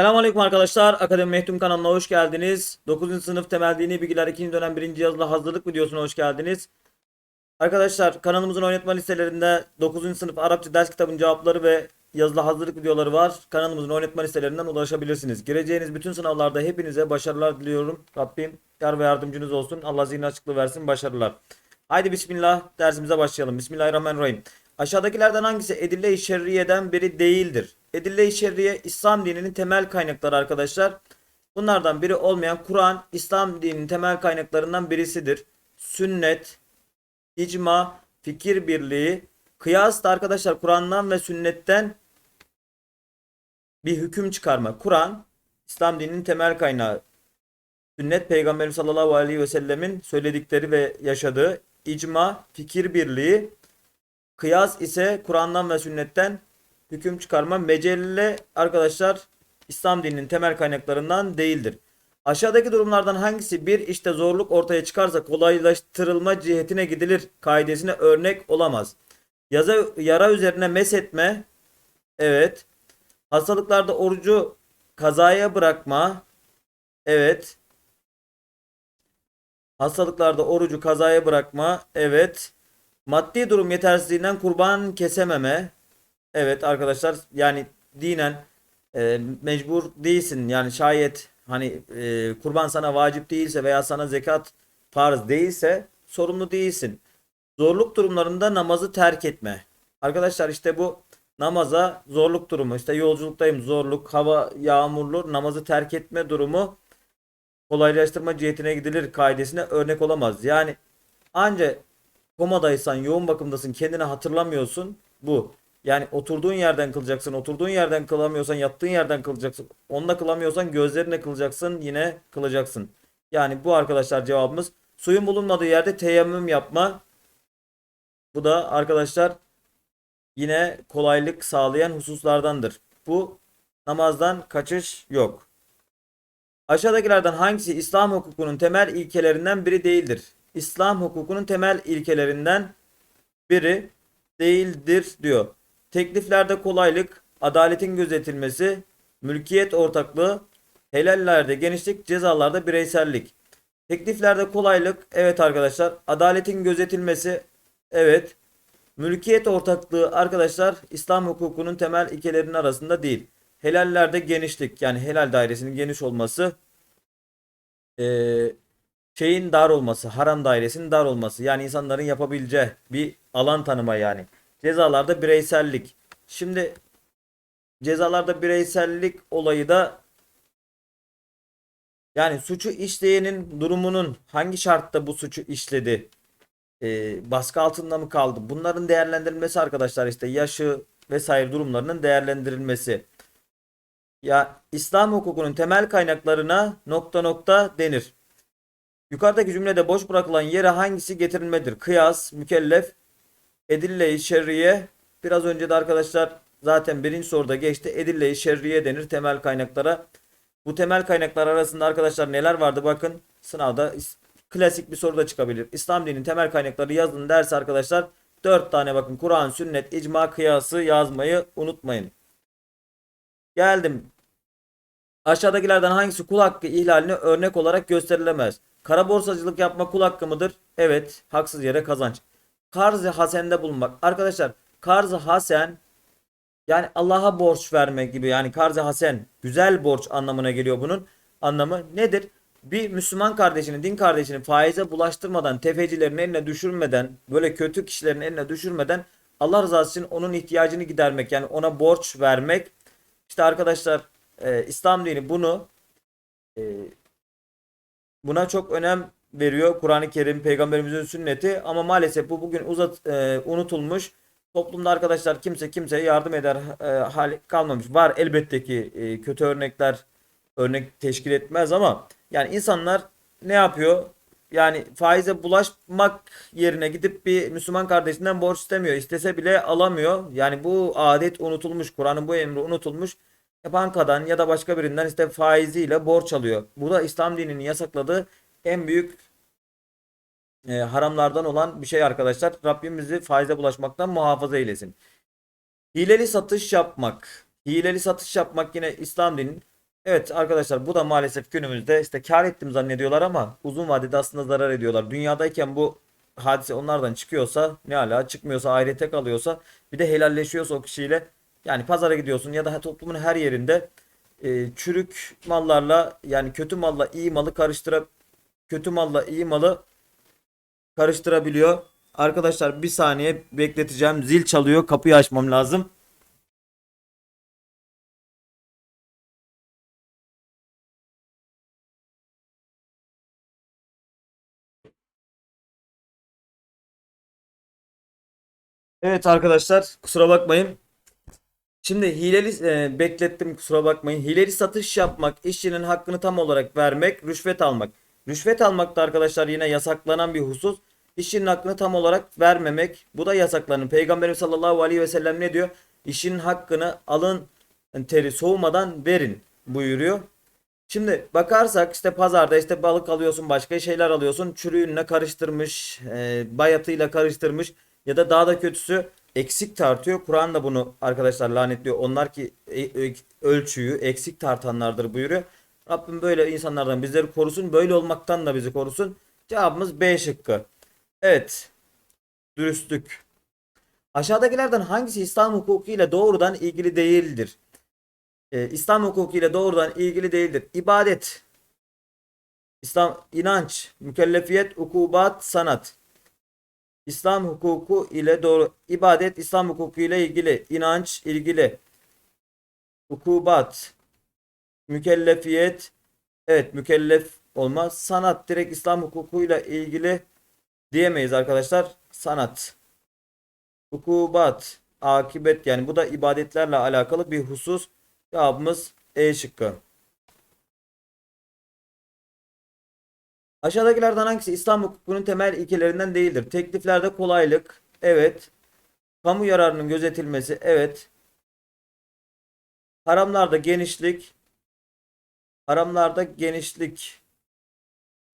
Selamünaleyküm arkadaşlar. Akademi Mehtum kanalına hoş geldiniz. 9. sınıf temel dini bilgiler 2. dönem 1. yazılı hazırlık videosuna hoş geldiniz. Arkadaşlar kanalımızın oynatma listelerinde 9. sınıf Arapça ders kitabının cevapları ve yazılı hazırlık videoları var. Kanalımızın oynatma listelerinden ulaşabilirsiniz. Gireceğiniz bütün sınavlarda hepinize başarılar diliyorum. Rabbim yar ve yardımcınız olsun. Allah zihin açıklığı versin. Başarılar. Haydi bismillah dersimize başlayalım. Bismillahirrahmanirrahim. Aşağıdakilerden hangisi edille-i şerriyeden biri değildir? Edille-i şerriye İslam dininin temel kaynakları arkadaşlar. Bunlardan biri olmayan Kur'an İslam dininin temel kaynaklarından birisidir. Sünnet, icma, fikir birliği, kıyas da arkadaşlar Kur'an'dan ve sünnetten bir hüküm çıkarma. Kur'an İslam dininin temel kaynağı. Sünnet Peygamberimiz sallallahu aleyhi ve sellemin söyledikleri ve yaşadığı icma, fikir birliği, kıyas ise Kur'an'dan ve sünnetten hüküm çıkarma. Mecelle arkadaşlar İslam dininin temel kaynaklarından değildir. Aşağıdaki durumlardan hangisi bir işte zorluk ortaya çıkarsa kolaylaştırılma cihetine gidilir kaidesine örnek olamaz. Yaza, yara üzerine meshetme. Evet. Hastalıklarda orucu kazaya bırakma. Evet. Hastalıklarda orucu kazaya bırakma. Evet. Maddi durum yetersizliğinden kurban kesememe. Evet arkadaşlar yani dinen e, mecbur değilsin. Yani şayet hani e, kurban sana vacip değilse veya sana zekat farz değilse sorumlu değilsin. Zorluk durumlarında namazı terk etme. Arkadaşlar işte bu namaza zorluk durumu. İşte yolculuktayım zorluk, hava yağmurlu namazı terk etme durumu kolaylaştırma cihetine gidilir kaidesine örnek olamaz. Yani anca komadaysan, yoğun bakımdasın, kendini hatırlamıyorsun. Bu. Yani oturduğun yerden kılacaksın. Oturduğun yerden kılamıyorsan yattığın yerden kılacaksın. Onunla kılamıyorsan gözlerine kılacaksın. Yine kılacaksın. Yani bu arkadaşlar cevabımız. Suyun bulunmadığı yerde teyemmüm yapma. Bu da arkadaşlar yine kolaylık sağlayan hususlardandır. Bu namazdan kaçış yok. Aşağıdakilerden hangisi İslam hukukunun temel ilkelerinden biri değildir? İslam hukukunun temel ilkelerinden biri değildir diyor. Tekliflerde kolaylık, adaletin gözetilmesi, mülkiyet ortaklığı, helallerde genişlik, cezalarda bireysellik. Tekliflerde kolaylık, evet arkadaşlar. Adaletin gözetilmesi, evet. Mülkiyet ortaklığı arkadaşlar İslam hukukunun temel ilkelerinin arasında değil. Helallerde genişlik yani helal dairesinin geniş olması, eee, şeyin dar olması, haram dairesinin dar olması. Yani insanların yapabileceği bir alan tanıma yani. Cezalarda bireysellik. Şimdi cezalarda bireysellik olayı da yani suçu işleyenin durumunun hangi şartta bu suçu işledi? Ee, baskı altında mı kaldı? Bunların değerlendirilmesi arkadaşlar işte yaşı vesaire durumlarının değerlendirilmesi. Ya İslam hukukunun temel kaynaklarına nokta nokta denir. Yukarıdaki cümlede boş bırakılan yere hangisi getirilmedir? Kıyas, mükellef, edille-i şerriye. Biraz önce de arkadaşlar zaten birinci soruda geçti. Edille-i şerriye denir temel kaynaklara. Bu temel kaynaklar arasında arkadaşlar neler vardı bakın. Sınavda klasik bir soru da çıkabilir. İslam dininin temel kaynakları yazın derse arkadaşlar 4 tane bakın Kur'an, sünnet, icma, kıyası yazmayı unutmayın. Geldim. Aşağıdakilerden hangisi kul hakkı ihlaline örnek olarak gösterilemez? Kara borsacılık yapma kul hakkı mıdır? Evet. Haksız yere kazanç. Karz-ı hasende bulunmak. Arkadaşlar karz-ı hasen yani Allah'a borç verme gibi yani karz-ı hasen güzel borç anlamına geliyor bunun anlamı nedir? Bir Müslüman kardeşini, din kardeşini faize bulaştırmadan, tefecilerin eline düşürmeden, böyle kötü kişilerin eline düşürmeden Allah rızası için onun ihtiyacını gidermek yani ona borç vermek. İşte arkadaşlar e, İslam dini bunu e, buna çok önem veriyor Kur'an-ı Kerim, Peygamberimizin sünneti ama maalesef bu bugün uzat e, unutulmuş. Toplumda arkadaşlar kimse kimseye yardım eder e, hal kalmamış. Var elbette ki e, kötü örnekler örnek teşkil etmez ama yani insanlar ne yapıyor? Yani faize bulaşmak yerine gidip bir Müslüman kardeşinden borç istemiyor. İstese bile alamıyor. Yani bu adet unutulmuş. Kur'an'ın bu emri unutulmuş. Bankadan ya da başka birinden işte faiziyle borç alıyor. Bu da İslam dininin yasakladığı en büyük e, haramlardan olan bir şey arkadaşlar. Rabbim bizi faize bulaşmaktan muhafaza eylesin. Hileli satış yapmak. Hileli satış yapmak yine İslam dininin Evet arkadaşlar bu da maalesef günümüzde işte kar ettim zannediyorlar ama uzun vadede aslında zarar ediyorlar. Dünyadayken bu hadise onlardan çıkıyorsa ne ala çıkmıyorsa ahirete kalıyorsa bir de helalleşiyorsa o kişiyle yani pazara gidiyorsun ya da toplumun her yerinde e, çürük mallarla yani kötü malla iyi malı karıştıra kötü malla iyi malı karıştırabiliyor. Arkadaşlar bir saniye bekleteceğim. Zil çalıyor. Kapıyı açmam lazım. Evet arkadaşlar kusura bakmayın. Şimdi hileli e, beklettim kusura bakmayın. Hileli satış yapmak, işçinin hakkını tam olarak vermek, rüşvet almak. Rüşvet almak da arkadaşlar yine yasaklanan bir husus. İşçinin hakkını tam olarak vermemek. Bu da yasaklanan. Peygamberimiz sallallahu aleyhi ve sellem ne diyor? İşinin hakkını alın teri soğumadan verin buyuruyor. Şimdi bakarsak işte pazarda işte balık alıyorsun başka şeyler alıyorsun çürüğünle karıştırmış e, bayatıyla karıştırmış ya da daha da kötüsü eksik tartıyor. Kur'an da bunu arkadaşlar lanetliyor. Onlar ki e- e- ölçüyü eksik tartanlardır buyuruyor. Rabbim böyle insanlardan bizleri korusun. Böyle olmaktan da bizi korusun. Cevabımız B şıkkı. Evet. Dürüstlük. Aşağıdakilerden hangisi İslam hukuku ile doğrudan ilgili değildir? Ee, İslam hukuku ile doğrudan ilgili değildir. İbadet, İslam inanç, mükellefiyet, ukubat, sanat. İslam hukuku ile doğru ibadet İslam hukuku ile ilgili, inanç ilgili. Ukubat, mükellefiyet, evet mükellef olmaz. Sanat direkt İslam hukukuyla ilgili diyemeyiz arkadaşlar. Sanat. Ukubat, akibet yani bu da ibadetlerle alakalı bir husus. Cevabımız E şıkkı. Aşağıdakilerden hangisi İslam hukukunun temel ilkelerinden değildir? Tekliflerde kolaylık, evet. Kamu yararının gözetilmesi, evet. Haramlarda genişlik, haramlarda genişlik.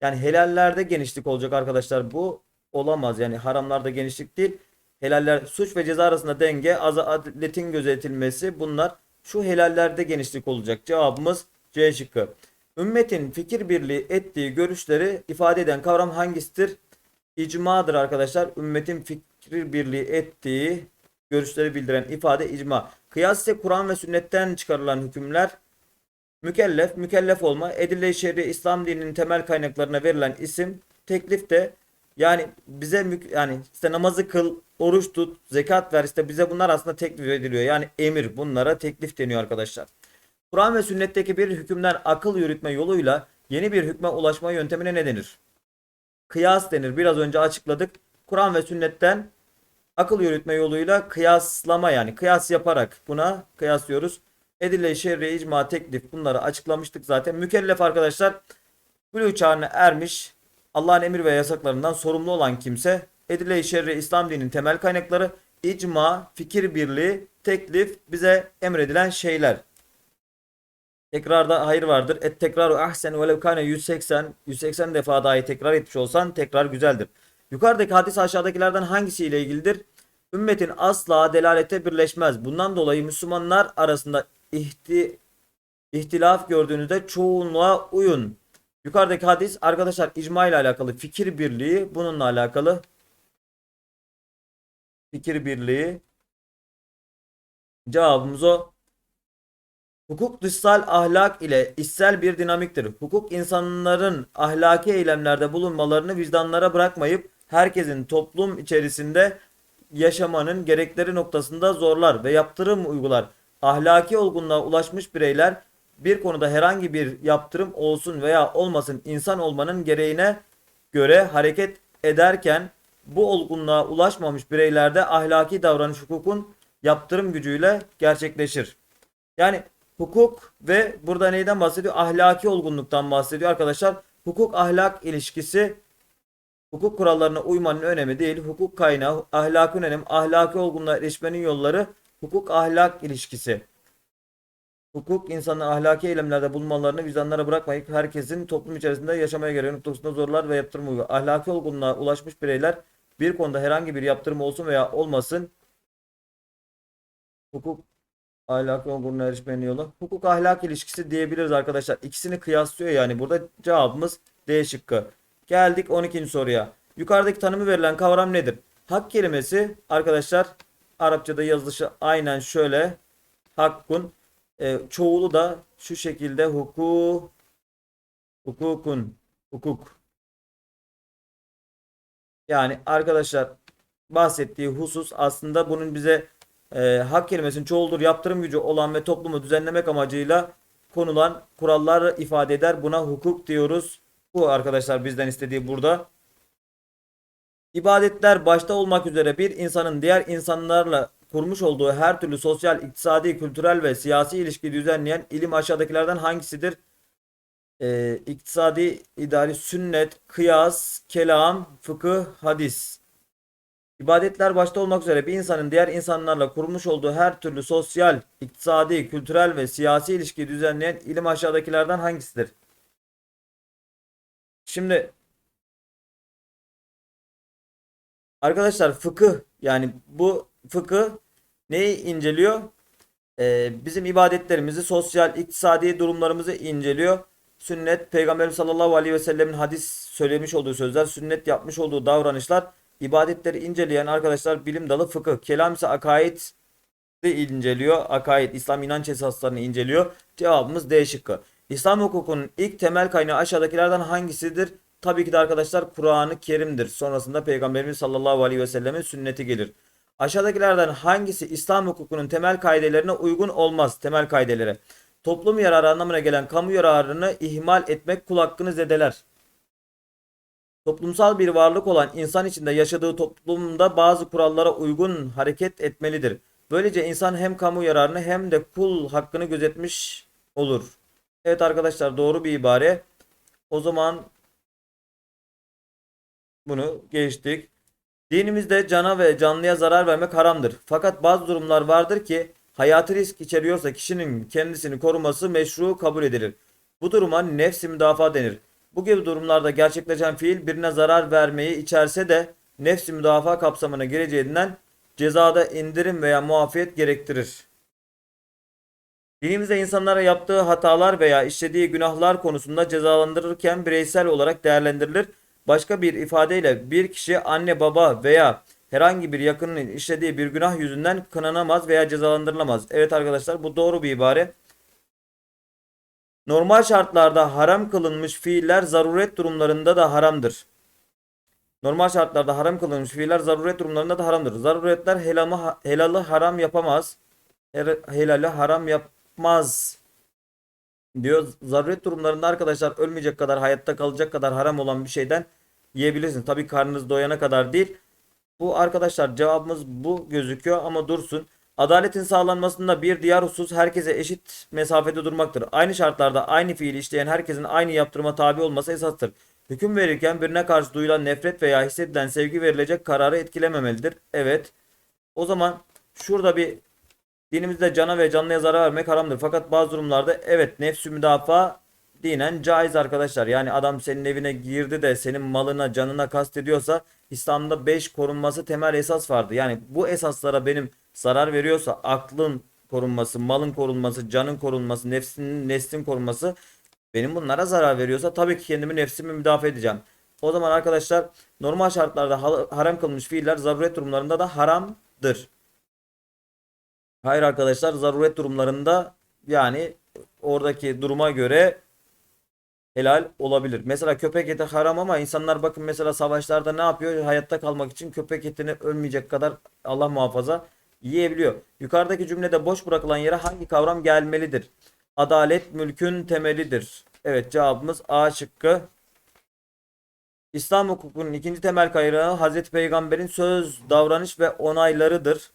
Yani helallerde genişlik olacak arkadaşlar. Bu olamaz. Yani haramlarda genişlik değil. Helaller suç ve ceza arasında denge, adaletin gözetilmesi bunlar şu helallerde genişlik olacak. Cevabımız C şıkkı. Ümmetin fikir birliği ettiği görüşleri ifade eden kavram hangisidir? İcmadır arkadaşlar. Ümmetin fikir birliği ettiği görüşleri bildiren ifade icma. Kıyas ise Kur'an ve sünnetten çıkarılan hükümler. Mükellef, mükellef olma, edille-i şer'i İslam dininin temel kaynaklarına verilen isim. Teklif de yani bize yani işte namazı kıl, oruç tut, zekat ver işte bize bunlar aslında teklif ediliyor. Yani emir bunlara teklif deniyor arkadaşlar. Kur'an ve sünnetteki bir hükümden akıl yürütme yoluyla yeni bir hükme ulaşma yöntemine ne denir? Kıyas denir. Biraz önce açıkladık. Kur'an ve sünnetten akıl yürütme yoluyla kıyaslama yani kıyas yaparak buna kıyaslıyoruz. Edille-i şerri, icma, teklif bunları açıklamıştık zaten. Mükellef arkadaşlar buluğ çağına ermiş Allah'ın emir ve yasaklarından sorumlu olan kimse edile-i şerri İslam dininin temel kaynakları icma, fikir birliği, teklif bize emredilen şeyler. Tekrarda hayır vardır. Et tekraru ahsen velev kane 180 180 defa dahi tekrar etmiş olsan tekrar güzeldir. Yukarıdaki hadis aşağıdakilerden hangisiyle ilgilidir? Ümmetin asla delalete birleşmez. Bundan dolayı Müslümanlar arasında ihti, ihtilaf gördüğünüzde çoğunluğa uyun. Yukarıdaki hadis arkadaşlar icma ile alakalı fikir birliği bununla alakalı fikir birliği cevabımız o. Hukuk dışsal ahlak ile içsel bir dinamiktir. Hukuk insanların ahlaki eylemlerde bulunmalarını vicdanlara bırakmayıp herkesin toplum içerisinde yaşamanın gerekleri noktasında zorlar ve yaptırım uygular. Ahlaki olgunluğa ulaşmış bireyler bir konuda herhangi bir yaptırım olsun veya olmasın insan olmanın gereğine göre hareket ederken bu olgunluğa ulaşmamış bireylerde ahlaki davranış hukukun yaptırım gücüyle gerçekleşir. Yani hukuk ve burada neyden bahsediyor? Ahlaki olgunluktan bahsediyor arkadaşlar. Hukuk ahlak ilişkisi hukuk kurallarına uymanın önemi değil. Hukuk kaynağı, ahlakın önemi, ahlaki olgunluğa erişmenin yolları hukuk ahlak ilişkisi. Hukuk insanın ahlaki eylemlerde bulunmalarını vicdanlara bırakmayıp herkesin toplum içerisinde yaşamaya göre noktasında zorlar ve yaptırım uygular. Ahlaki olgunluğa ulaşmış bireyler bir konuda herhangi bir yaptırım olsun veya olmasın hukuk Ahlak ve onuruna erişmenin yolu. Hukuk ahlak ilişkisi diyebiliriz arkadaşlar. İkisini kıyaslıyor yani. Burada cevabımız D şıkkı. Geldik 12. soruya. Yukarıdaki tanımı verilen kavram nedir? Hak kelimesi arkadaşlar Arapçada yazılışı aynen şöyle. Hakkun. E, çoğulu da şu şekilde huku hukukun hukuk. Yani arkadaşlar bahsettiği husus aslında bunun bize e, hak kelimesinin çoğuldur yaptırım gücü olan ve toplumu düzenlemek amacıyla konulan kurallar ifade eder. Buna hukuk diyoruz. Bu arkadaşlar bizden istediği burada. İbadetler başta olmak üzere bir insanın diğer insanlarla kurmuş olduğu her türlü sosyal, iktisadi, kültürel ve siyasi ilişkiyi düzenleyen ilim aşağıdakilerden hangisidir? Ee, iktisadi, idari, sünnet, kıyas, kelam, fıkıh, hadis. İbadetler başta olmak üzere bir insanın diğer insanlarla kurmuş olduğu her türlü sosyal, iktisadi, kültürel ve siyasi ilişkiyi düzenleyen ilim aşağıdakilerden hangisidir? Şimdi arkadaşlar fıkıh yani bu fıkıh neyi inceliyor? Ee, bizim ibadetlerimizi, sosyal, iktisadi durumlarımızı inceliyor. Sünnet, Peygamberimiz sallallahu aleyhi ve sellemin hadis söylemiş olduğu sözler, sünnet yapmış olduğu davranışlar, ibadetleri inceleyen arkadaşlar bilim dalı fıkıh. Kelam ise akaid de inceliyor. Akaid, İslam inanç esaslarını inceliyor. Cevabımız D şıkkı. İslam hukukunun ilk temel kaynağı aşağıdakilerden hangisidir? Tabii ki de arkadaşlar Kur'an-ı Kerim'dir. Sonrasında Peygamberimiz sallallahu aleyhi ve sellemin sünneti gelir. Aşağıdakilerden hangisi İslam hukukunun temel kaidelerine uygun olmaz? Temel kaidelere. Toplum yararı anlamına gelen kamu yararını ihmal etmek kul hakkını zedeler. Toplumsal bir varlık olan insan içinde yaşadığı toplumda bazı kurallara uygun hareket etmelidir. Böylece insan hem kamu yararını hem de kul hakkını gözetmiş olur. Evet arkadaşlar doğru bir ibare. O zaman bunu geçtik. Dinimizde cana ve canlıya zarar vermek haramdır. Fakat bazı durumlar vardır ki hayatı risk içeriyorsa kişinin kendisini koruması meşru kabul edilir. Bu duruma nefsi müdafaa denir. Bu gibi durumlarda gerçekleşen fiil birine zarar vermeyi içerse de nefsi müdafaa kapsamına gireceğinden cezada indirim veya muafiyet gerektirir. Dinimizde insanlara yaptığı hatalar veya işlediği günahlar konusunda cezalandırırken bireysel olarak değerlendirilir. Başka bir ifadeyle bir kişi anne baba veya herhangi bir yakının işlediği bir günah yüzünden kınanamaz veya cezalandırılamaz. Evet arkadaşlar bu doğru bir ibare. Normal şartlarda haram kılınmış fiiller zaruret durumlarında da haramdır. Normal şartlarda haram kılınmış fiiller zaruret durumlarında da haramdır. Zaruretler helamı, helalı haram yapamaz. Helali haram yapmaz. Diyor zaruret durumlarında arkadaşlar ölmeyecek kadar hayatta kalacak kadar haram olan bir şeyden yiyebilirsiniz. Tabii karnınız doyana kadar değil. Bu arkadaşlar cevabımız bu gözüküyor ama dursun. Adaletin sağlanmasında bir diğer husus herkese eşit mesafede durmaktır. Aynı şartlarda aynı fiili işleyen herkesin aynı yaptırıma tabi olması esastır. Hüküm verirken birine karşı duyulan nefret veya hissedilen sevgi verilecek kararı etkilememelidir. Evet. O zaman şurada bir dinimizde cana ve canlıya zarar vermek haramdır. Fakat bazı durumlarda evet nefsü müdafaa dinen caiz arkadaşlar. Yani adam senin evine girdi de senin malına canına kastediyorsa İslam'da 5 korunması temel esas vardı. Yani bu esaslara benim zarar veriyorsa aklın korunması, malın korunması, canın korunması, nefsinin, neslin korunması benim bunlara zarar veriyorsa tabii ki kendimi nefsimi müdafaa edeceğim. O zaman arkadaşlar normal şartlarda haram kılmış fiiller zaruret durumlarında da haramdır. Hayır arkadaşlar zaruret durumlarında yani oradaki duruma göre helal olabilir. Mesela köpek eti haram ama insanlar bakın mesela savaşlarda ne yapıyor? Hayatta kalmak için köpek etini ölmeyecek kadar Allah muhafaza yiyebiliyor. Yukarıdaki cümlede boş bırakılan yere hangi kavram gelmelidir? Adalet mülkün temelidir. Evet cevabımız A şıkkı. İslam hukukunun ikinci temel kaynağı Hazreti Peygamber'in söz, davranış ve onaylarıdır.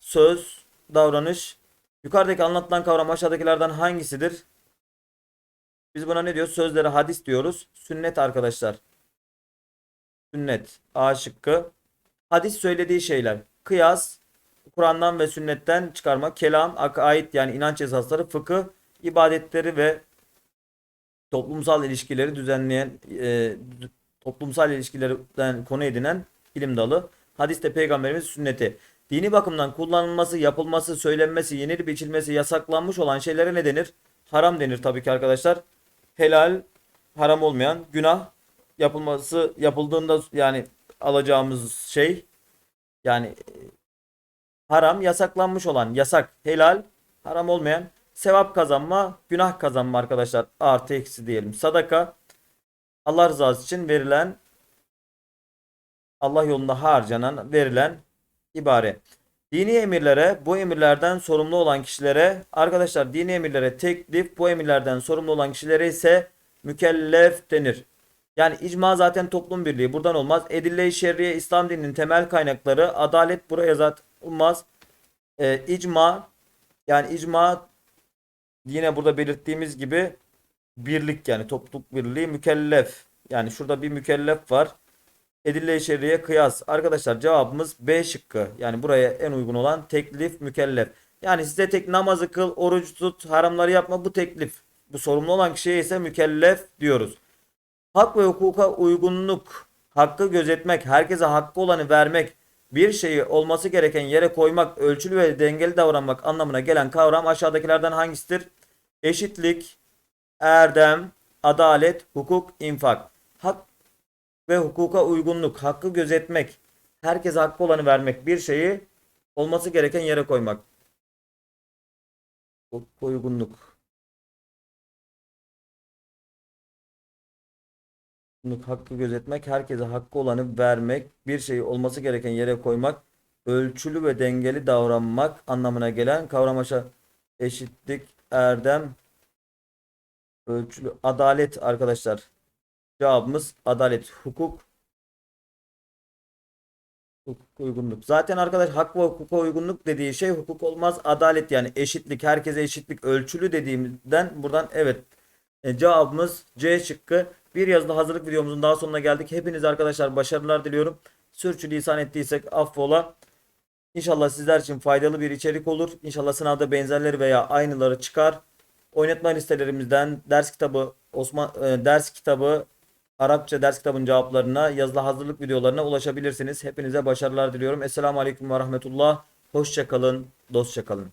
Söz, davranış. Yukarıdaki anlatılan kavram aşağıdakilerden hangisidir? Biz buna ne diyoruz? Sözlere hadis diyoruz. Sünnet arkadaşlar. Sünnet. A şıkkı. Hadis söylediği şeyler. Kıyas. Kur'an'dan ve sünnetten çıkarma. Kelam. Akaid yani inanç esasları. Fıkıh. ibadetleri ve toplumsal ilişkileri düzenleyen e, toplumsal ilişkilerden konu edinen ilim dalı. Hadiste peygamberimiz sünneti. Dini bakımdan kullanılması, yapılması, söylenmesi, yenilip içilmesi yasaklanmış olan şeylere ne denir? Haram denir tabii ki arkadaşlar. Helal, haram olmayan, günah yapılması, yapıldığında yani alacağımız şey yani haram, yasaklanmış olan, yasak, helal, haram olmayan, sevap kazanma, günah kazanma arkadaşlar. Artı eksi diyelim. Sadaka Allah rızası için verilen Allah yolunda harcanan, verilen ibare. Dini emirlere, bu emirlerden sorumlu olan kişilere, arkadaşlar dini emirlere teklif, bu emirlerden sorumlu olan kişilere ise mükellef denir. Yani icma zaten toplum birliği. Buradan olmaz. Edille-i şerriye İslam dininin temel kaynakları. Adalet buraya zaten olmaz. Ee, icma yani icma yine burada belirttiğimiz gibi birlik yani topluluk birliği mükellef. Yani şurada bir mükellef var. Edille-i şerriye kıyas. Arkadaşlar cevabımız B şıkkı. Yani buraya en uygun olan teklif mükellef. Yani size tek namazı kıl, oruç tut, haramları yapma bu teklif. Bu sorumlu olan kişiye ise mükellef diyoruz. Hak ve hukuka uygunluk, hakkı gözetmek, herkese hakkı olanı vermek, bir şeyi olması gereken yere koymak, ölçülü ve dengeli davranmak anlamına gelen kavram aşağıdakilerden hangisidir? Eşitlik, erdem, adalet, hukuk, infak. Hak ve hukuka uygunluk, hakkı gözetmek, herkese hakkı olanı vermek, bir şeyi olması gereken yere koymak. Hukuk, uygunluk. Uygunluk, hakkı gözetmek, herkese hakkı olanı vermek, bir şeyi olması gereken yere koymak, ölçülü ve dengeli davranmak anlamına gelen kavram aşağı eşitlik, erdem, ölçülü, adalet arkadaşlar. Cevabımız adalet, hukuk, hukuk uygunluk. Zaten arkadaş hak ve hukuka uygunluk dediği şey hukuk olmaz. Adalet yani eşitlik, herkese eşitlik, ölçülü dediğimden buradan evet. E, cevabımız C şıkkı. Bir yazılı hazırlık videomuzun daha sonuna geldik. Hepiniz arkadaşlar başarılar diliyorum. Sürçülisan ettiysek affola. İnşallah sizler için faydalı bir içerik olur. İnşallah sınavda benzerleri veya aynıları çıkar. Oynatma listelerimizden ders kitabı Osman e, ders kitabı Arapça ders kitabının cevaplarına, yazılı hazırlık videolarına ulaşabilirsiniz. Hepinize başarılar diliyorum. Esselamu Aleyküm ve Rahmetullah. Hoşçakalın, dostça kalın.